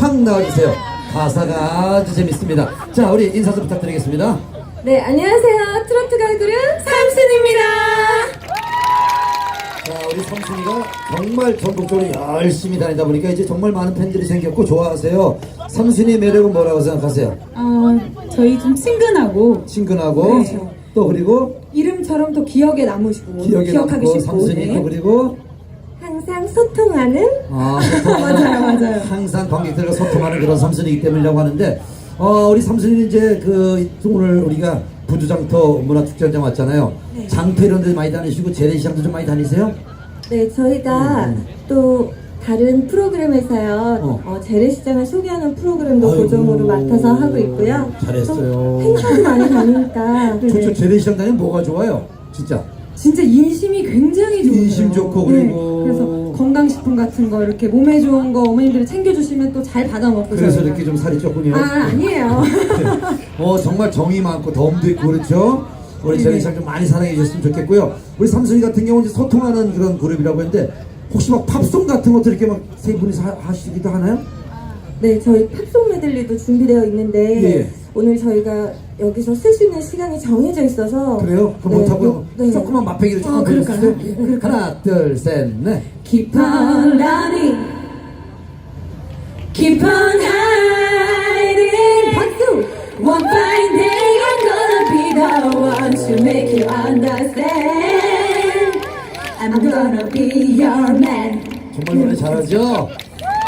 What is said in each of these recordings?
확 나와주세요. 가사가 아주 재밌습니다. 자, 우리 인사 좀 부탁드리겠습니다. 네, 안녕하세요. 트로트 걸그룹 삼순입니다. 자, 우리 삼순이가 정말 전국적으로 열심히 다니다 보니까 이제 정말 많은 팬들이 생겼고 좋아하세요. 삼순이의 매력은 뭐라고 생각하세요? 어, 저희 좀 친근하고 친근하고 네. 또 그리고 이름처럼 또 기억에 남으시고 기억에 기억하기 남고 쉽고 삼순이 네. 또 그리고 항상 소통하는 아, 맞아요, 맞아요. 항상 관객들과 소통하는 그런 삼순이기 때문이라고 하는데 어, 우리 삼순이는 이제 그 오늘 우리가 부두장터 문화축제장 왔잖아요. 네. 장터 이런 데 많이 다니시고 재래시장도 좀 많이 다니세요? 네, 저희가 음. 또 다른 프로그램에서요. 어. 어, 재래시장을 소개하는 프로그램도 아이고, 고정으로 맡아서 하고 있고요. 잘했어요. 또 행사도 많이 다니니까 네. 저쪽 재래시장 다니면 뭐가 좋아요? 진짜. 진짜 인심이 굉장히 좋아요. 인심 좋고 그리고- 그래서 건강식품 같은 거 이렇게 몸에 좋은 거 어머님들이 챙겨주시면 또 잘 받아 먹고 그래서 저희가. 이렇게 좀 살이 쪘군요. 아 아니에요. 어 정말 정이 많고 덤도 있고 그렇죠. 우리 네. 재래시장 좀 많이 사랑해 주셨으면 좋겠고요. 우리 삼순이 같은 경우는 이제 소통하는 그런 그룹이라고 했는데 혹시 막 팝송 같은 것도 이렇게 막 세 분이서 하- 하시기도 하나요? 네, 저희 팝송 메들리도 준비되어 있는데 예. 오늘 저희가 여기서 쓸수 있는 시간이 정해져 있어서 그래요? 그럼 네, 못하고요? 요- 네. 조금만 맛배기를 조금 어, 보여주세요. 그럴까요? 예, 그럴까요? 하나, 둘, 셋, 넷. Keep on running Keep on hiding 박수! One fine day I'm gonna be the one to make you understand I'm gonna be your man 정말 노래 잘하죠?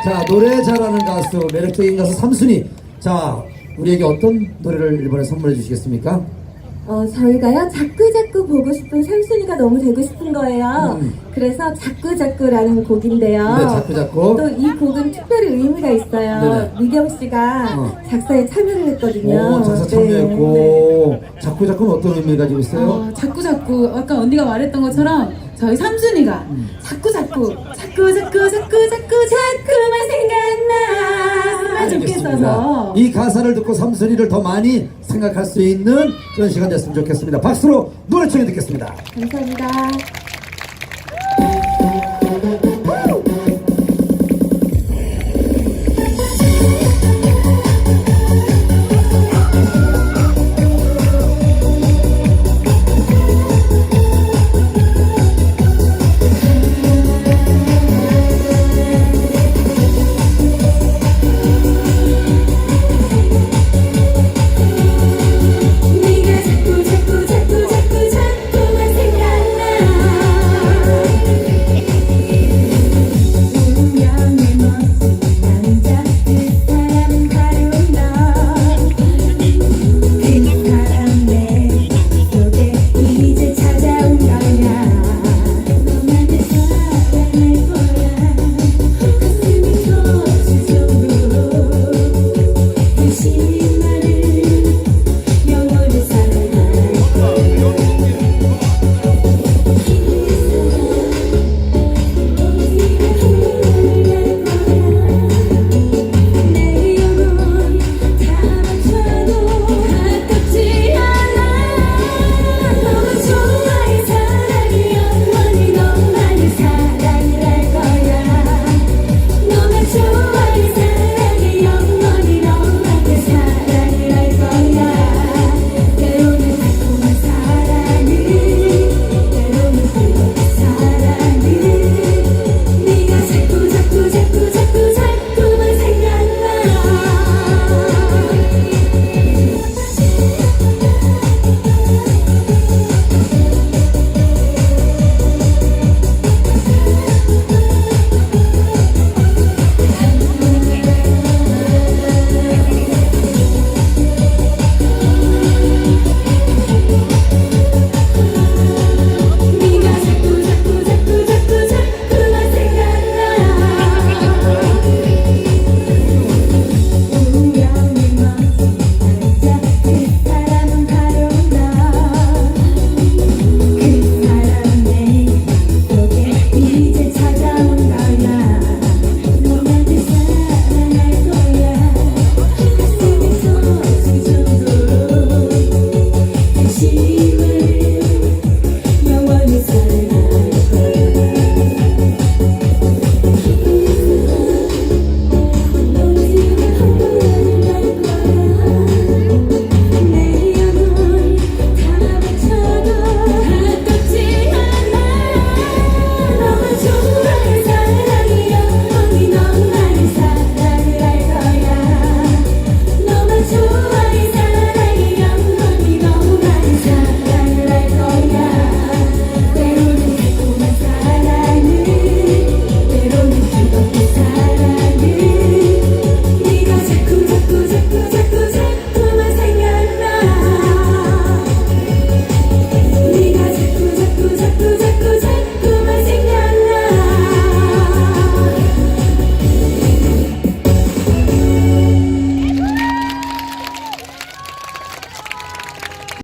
자, 노래 잘하는 가수, 매력적인 가수 삼순이. 자, 우리에게 어떤 노래를 이번에 선물해 주시겠습니까? 어, 저희가요, 자꾸 자꾸 보고 싶은 삼순이가 너무 되고 싶은 거예요. 음. 그래서 자꾸자꾸라는 곡인데요. 네, 자꾸자꾸. 또 이 곡은 특별히 의미가 있어요. 네네. 미경 씨가 어. 작사에 참여를 했거든요. 오, 작사 네, 참여했고. 자꾸 자꾸는 어떤 의미를 가지고 있어요? 어, 자꾸 자꾸 아까 언니가 말했던 것처럼 저희 삼순이가 자꾸 자꾸 자꾸 자꾸 자꾸 자꾸 자꾸만 생각나 좋겠어서 이 가사를 듣고 삼순이를 더 많이 생각할 수 있는 그런 시간 됐으면 좋겠습니다. 박수로 노래 청해 듣겠습니다. 감사합니다.